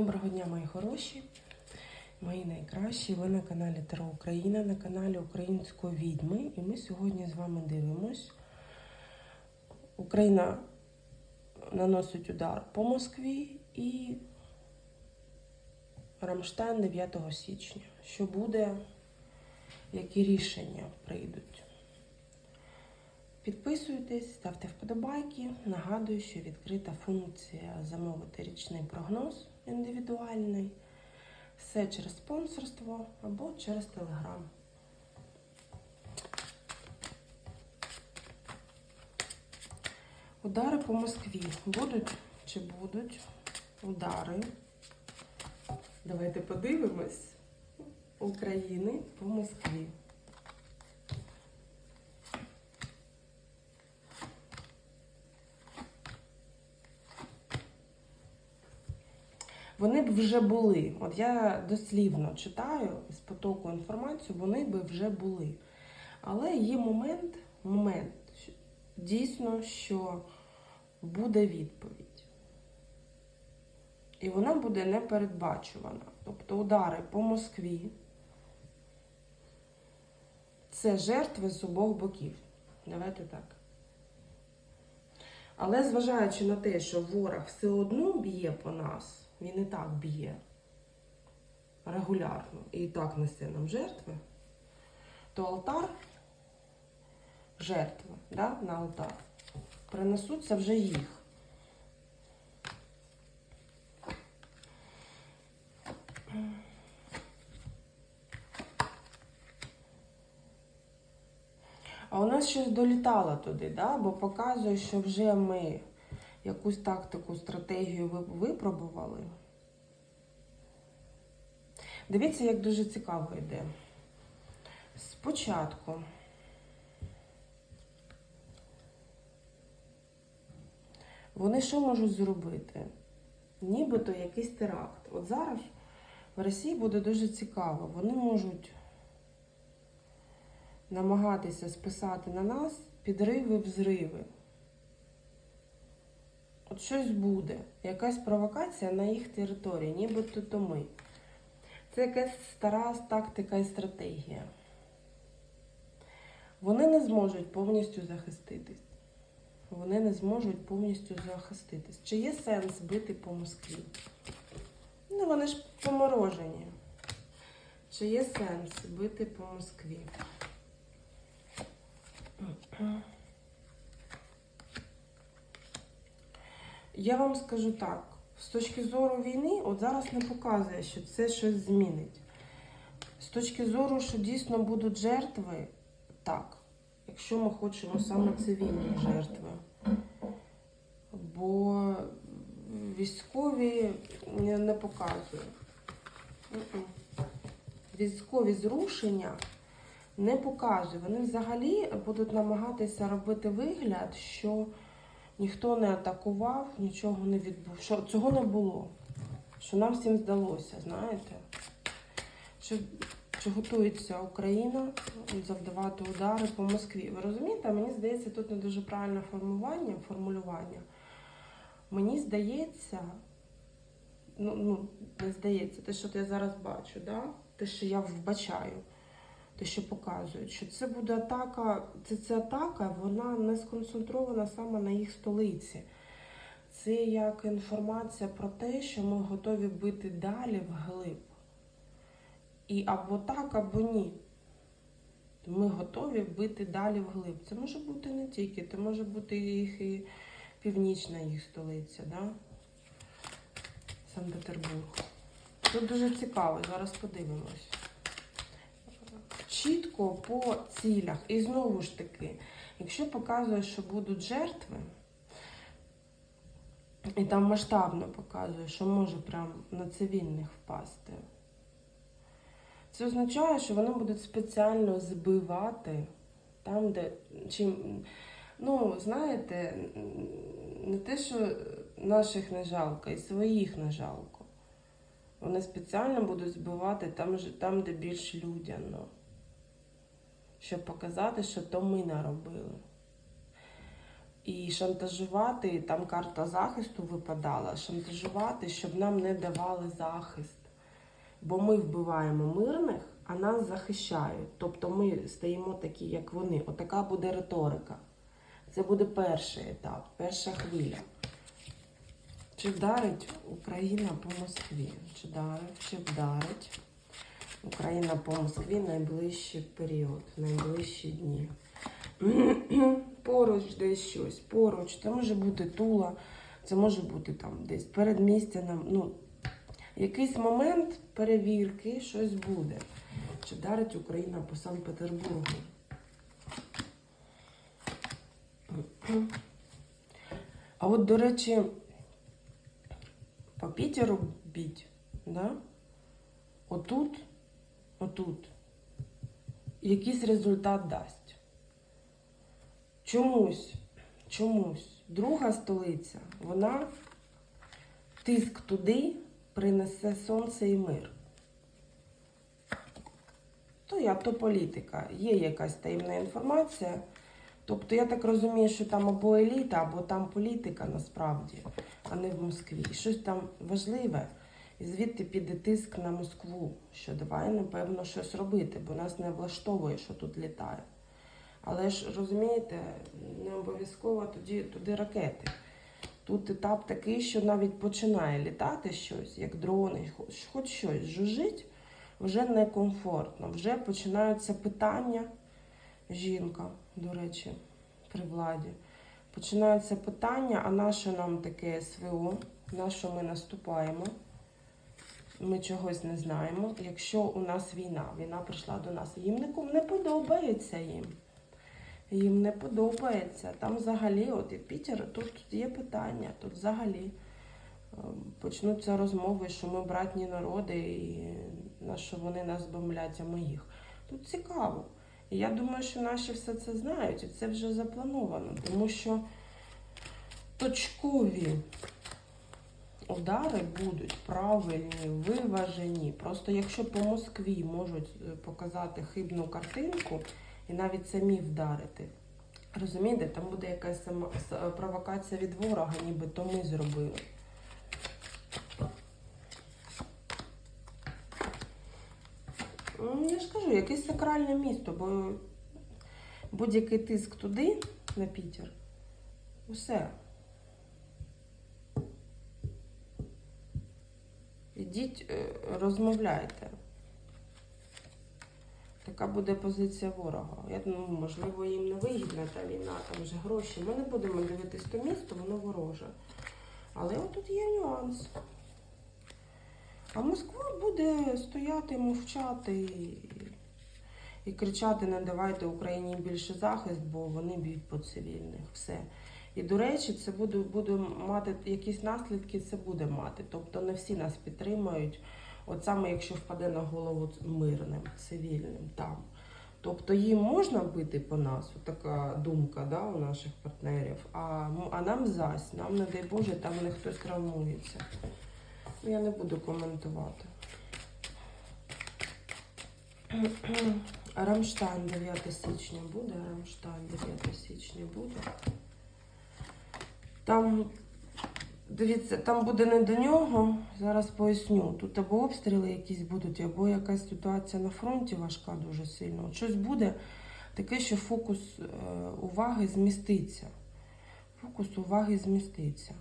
Доброго дня, мої хороші, мої найкращі. Ви на каналі Таро Україна, на каналі Української відьми. І ми сьогодні з вами дивимось. Україна наносить удар по Москві і Рамштайн 9 січня. Що буде, які рішення прийдуть? Підписуйтесь, ставте вподобайки. Нагадую, що відкрита функція замовити річний прогноз індивідуальний. Все через спонсорство або через телеграм. Удари по Москві. Будуть чи будуть удари? Давайте подивимось. України по Москві. Вже були. От я дослівно читаю з потоку інформацію, вони би вже були. Але є момент, момент дійсно, що буде відповідь. І вона буде непередбачувана. Тобто удари по Москві це жертви з обох боків. Давайте так. Але зважаючи на те, що ворог все одно б'є по нас, він і так б'є регулярно і так несе нам жертви, то алтар, жертви да, на алтар, принесуться вже їх. А у нас щось долітало туди, да? бо показує, що вже ми якусь тактику, стратегію ви- випробували. Дивіться, як дуже цікаво йде. Спочатку вони що можуть зробити? Нібито якийсь теракт. От зараз в Росії буде дуже цікаво. Вони можуть намагатися списати на нас підриви, взриви. От щось буде, якась провокація на їх території, нібито то ми. Це якась стара тактика і стратегія. Вони не зможуть повністю захиститись. Вони не зможуть повністю захиститись. Чи є сенс бити по Москві? Ну, вони ж поморожені. Чи є сенс бити по Москві? Я вам скажу так: з точки зору війни, от зараз не показує, що це щось змінить. З точки зору, що дійсно будуть жертви, так. Якщо ми хочемо саме цивільні жертви. Бо військові не, показує. Військові зрушення не показує. Вони взагалі будуть намагатися робити вигляд, що ніхто не атакував, нічого не відбув. Що цього не було. Що нам всім здалося, знаєте? Що, що готується Україна завдавати удари по Москві. Ви розумієте? Мені здається, тут не дуже правильне формування, формулювання. Мені здається, ну, ну не здається, те, що я зараз бачу, да? те, що я вбачаю, те, що показують, що це буде атака, це, це атака, вона не сконцентрована саме на їх столиці. Це як інформація про те, що ми готові бити далі вглиб. І або так, або ні. Ми готові бити далі вглиб. Це може бути не тільки, це може бути їх і північна їх столиця, да? Санкт-Петербург. Тут дуже цікаво, зараз подивимось. Чітко по цілях. І знову ж таки, якщо показує, що будуть жертви, і там масштабно показує, що може прям на цивільних впасти. Це означає, що вони будуть спеціально збивати там, де чим. Ну, знаєте, не те, що наших не жалко, і своїх не жалко. Вони спеціально будуть збивати там, там де більш людяно. Щоб показати, що то ми наробили. і шантажувати, там карта захисту випадала, шантажувати, щоб нам не давали захист. Бо ми вбиваємо мирних, а нас захищають. Тобто ми стаємо такі, як вони. Отака буде риторика. Це буде перший етап, перша хвиля. Чи вдарить Україна по Москві? Чи вдарить, чи вдарить Україна по Москві найближчий період, найближчі дні. Поруч десь щось, поруч. Це може бути Тула, це може бути там десь перед місцем. Ну, якийсь момент перевірки, щось буде. Чи вдарить Україна по Санкт-Петербургу? А от, до речі, по Пітеру біть, да? Отут, отут, якийсь результат дасть. Чомусь, чомусь, друга столиця, вона тиск туди принесе сонце і мир. То я, то політика. Є якась таємна інформація. Тобто я так розумію, що там або еліта, або там політика насправді, а не в Москві. Щось там важливе. І звідти піде тиск на Москву, що давай, напевно, щось робити, бо нас не влаштовує, що тут літає. Але ж розумієте, не обов'язково тоді туди ракети. Тут етап такий, що навіть починає літати щось, як дрони, хоч, щось жужить, вже некомфортно. Вже починаються питання. Жінка, до речі, при владі. Починаються питання, а на що нам таке СВО, на що ми наступаємо? Ми чогось не знаємо. Якщо у нас війна, війна прийшла до нас, їм не, не подобається їм. Їм не подобається. Там взагалі, от і Пітер, тут, тут є питання, тут взагалі е, почнуться розмови, що ми братні народи, і на що вони нас бомблять, а ми їх. Тут цікаво. І я думаю, що наші все це знають, і це вже заплановано, тому що точкові удари будуть правильні, виважені. Просто якщо по Москві можуть е, показати хибну картинку і навіть самі вдарити, розумієте, там буде якась сама провокація від ворога, ніби то ми зробили. Ну, Я ж кажу, якесь сакральне місто, бо будь-який тиск туди, на Пітер, усе. Ідіть, е, розмовляйте. Така буде позиція ворога. Я думаю, можливо, їм не вигідна та війна, там вже гроші. Ми не будемо дивитись то місто, воно вороже. Але отут є нюанс. А Москва буде стояти, мовчати і, і кричати: не давайте Україні більше захист, бо вони б'ють по цивільних. Все. І до речі, це буде, буде мати якісь наслідки, це буде мати. Тобто не всі нас підтримають, от саме якщо впаде на голову мирним, цивільним там. Тобто їм можна бити по нас, така думка да, у наших партнерів, а, а нам зась, нам, не дай Боже, там не хтось травмується. Ну, Я не буду коментувати. Рамштайн 9 січня буде, Рамштайн 9 січня буде. Там, дивіться, там буде не до нього, зараз поясню. Тут або обстріли якісь будуть, або якась ситуація на фронті важка дуже сильно. Щось буде таке, що фокус е, уваги зміститься. Фокус уваги зміститься.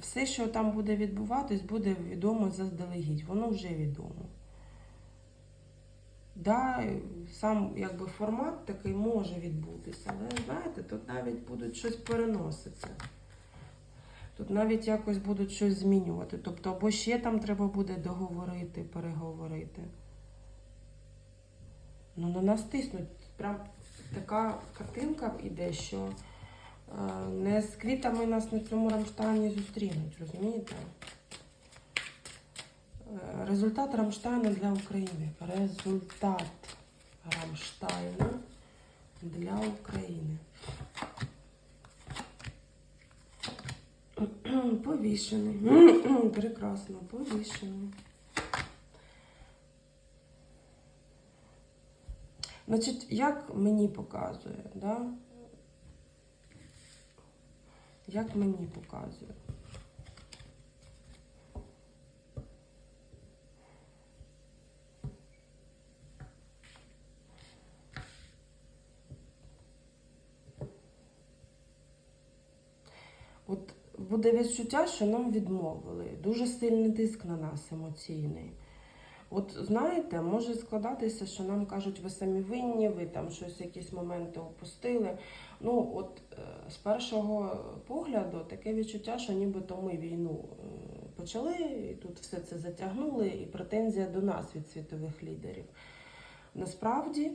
Все, що там буде відбуватись, буде відомо заздалегідь. Воно вже відомо. Да, сам якби формат такий може відбутися, але знаєте, тут навіть будуть щось переноситися. Тут навіть якось будуть щось змінювати. Тобто, або ще там треба буде договорити, переговорити. Ну, на нас тиснуть. Прям така картинка іде, що е, не з квітами нас на цьому Рамштайні зустрінуть, розумієте? Результат Рамштайну для України. Результат Рамштайну для України. Повішений. Прекрасно, повішений. Значить, як мені показує, да? Як мені показує. От буде відчуття, що нам відмовили. Дуже сильний тиск на нас емоційний. От знаєте, може складатися, що нам кажуть, ви самі винні, ви там щось якісь моменти опустили. Ну, от е, з першого погляду таке відчуття, що нібито ми війну е, почали, і тут все це затягнули, і претензія до нас від світових лідерів. Насправді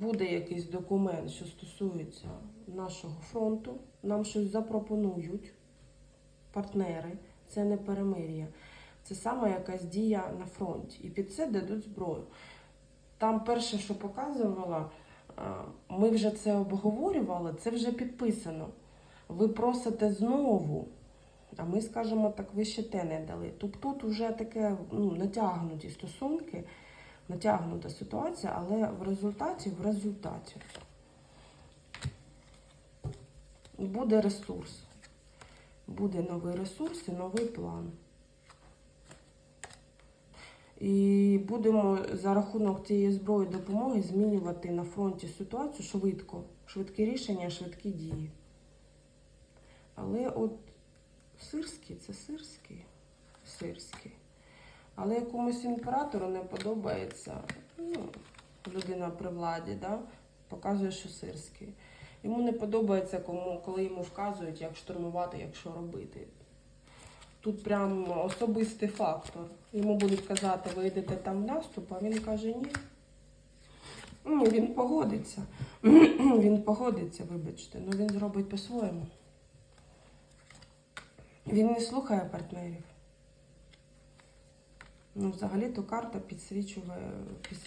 буде якийсь документ, що стосується нашого фронту, нам щось запропонують партнери, це не перемир'я. Це саме якась дія на фронті. І під це дадуть зброю. Там перше, що показувала, ми вже це обговорювали, це вже підписано. Ви просите знову, а ми скажемо, так ви ще те не дали. Тобто тут вже таке ну, натягнуті стосунки, натягнута ситуація, але в результаті, в результаті буде ресурс. Буде новий ресурс і новий план. І будемо за рахунок цієї зброї допомоги змінювати на фронті ситуацію швидко. Швидкі рішення, швидкі дії. Але от сирський це сирський. Сирський. Але якомусь імператору не подобається, ну, людина при владі, да, показує, що сирський. Йому не подобається, кому, коли йому вказують, як штурмувати, як що робити. Тут прям особистий фактор. Йому будуть казати, ви йдете там в наступ, а він каже ні. Ні, він погодиться. він погодиться, вибачте, але він зробить по-своєму. Він не слухає партнерів. Ну, взагалі-то карта підсвічує,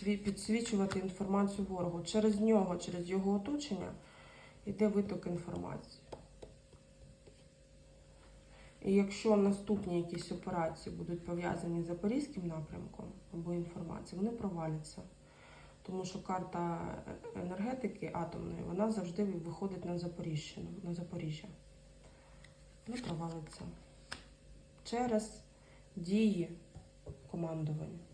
підсвічувати інформацію ворогу. Через нього, через його оточення йде виток інформації. І якщо наступні якісь операції будуть пов'язані з Запорізьким напрямком або інформацією, вони проваляться. Тому що карта енергетики атомної вона завжди виходить на Запоріжжя, на Запоріжжя. Не провалиться. Через дії командування.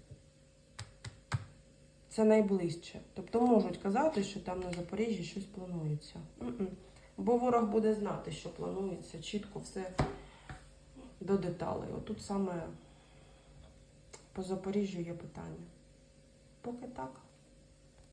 Це найближче. Тобто можуть казати, що там на Запоріжжі щось планується. М-м. Бо ворог буде знати, що планується, чітко все до деталей. Отут саме по Запоріжжю є питання. Поки так.